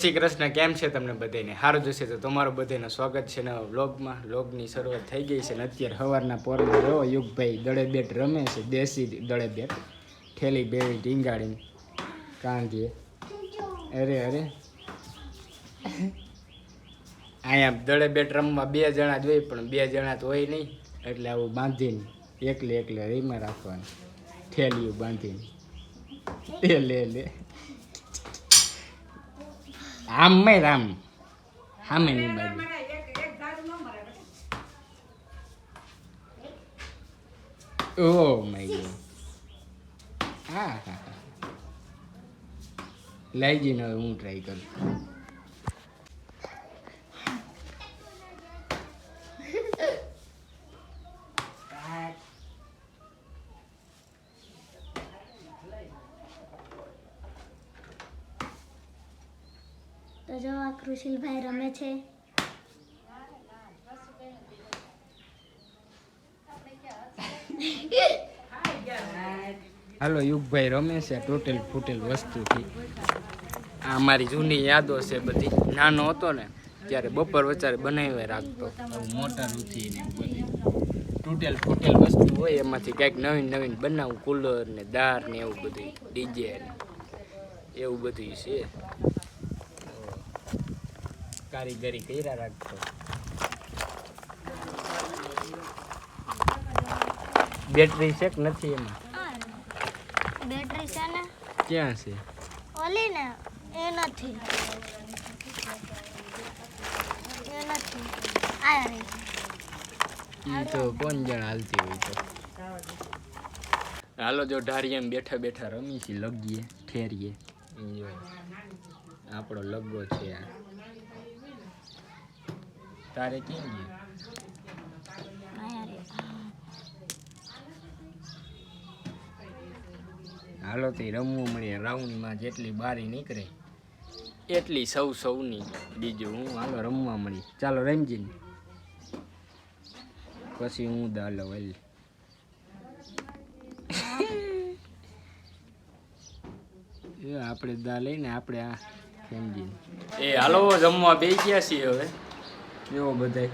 શ્રી કૃષ્ણ, કેમ છે તમને બધાને સારું જશે તો તમારું બધાનું સ્વાગત છે નવા વ્લોગમાં. વ્લોગની શરૂઆત થઈ ગઈ છે ને અત્યારે સવારના પોરમાં રહ્યો યુગભાઈ દળે બેટ રમે છે, દેશી દળે બેટ ઠેલી બેવી ટીંગાડીને કાંગીએ અરે અરે. અહીંયા દળે બેટ રમવા બે જણા જ હોય, પણ બે જણા તો હોય નહીં. એટલે આવું બાંધીને, એકલે એકલે રીમાં રાખવાનું. ઠેલીયું બાંધીને. એ લે લે. આમ મે રામ. સામે ની બાજુ. Oh my God. હા હા લઈ જઈને હું ટ્રાય કરું. તો જો આ કૃષિલભાઈ રમે છે. હાલો યુગભાઈ રમે છે ટોટલ ફૂટેલ વસ્તુથી. આ મારી જૂની યાદો છે બધી. નાનો હતો ને ત્યારે બપોર વચારે બનાવી રાખતો. મોટર ઉઠી ને બધી તૂટેલ ફૂટેલ વસ્તુ હોય એમાંથી કંઈક નવીન નવીન બનાવું કુલર ને દાર ને એવું બધું ડીજે ને એવું બધું છે. કારીગરી કર્યા રાખતો બેટરી છે કે નથી એમાં? બેટરી છે ને? ક્યાં છે? ઓલી ને એ નથી. એ નથી. આ રહી. તો કોણ જણ હાલતી હોય તો. હાલો જો ઢારિયામાં બેઠા બેઠા રમી છીએ લગીએ ઠેરીએ. આપણો લગ્ગો છે આ. તારે કેમ ગયું? હાલો તે રમવું મળીએ રાઉન્ડમાં જેટલી બારી નીકળે, એટલી સૌ સૌની બીજું હું હાલો રમવા મળી. ચાલો રમજી પછી હું દાલો એ આપણે દા લઈને આપણે આ સમજીને એ હાલો જમવા બે ગયા છીએ હવે. જો બધાય.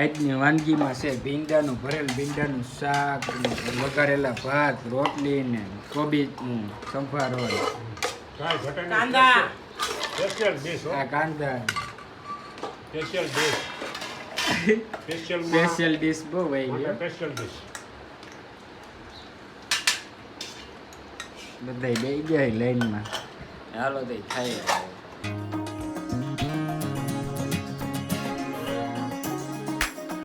આજની વાનગીમાં છે ભીંડાનું ભરેલ ભીંડાનું શાક વગાડેલા વઘારેલા ભાત રોટલી ને કોબીજનું સંભારો કાંદા. સ્પેશિયલ ડિશ આ કાંદા. Special dish special special dish બહુ ભાઈ સ્પેશિયલ ડિશ બધાય બે ગયા લાઈનમાં. હાલો તો થાય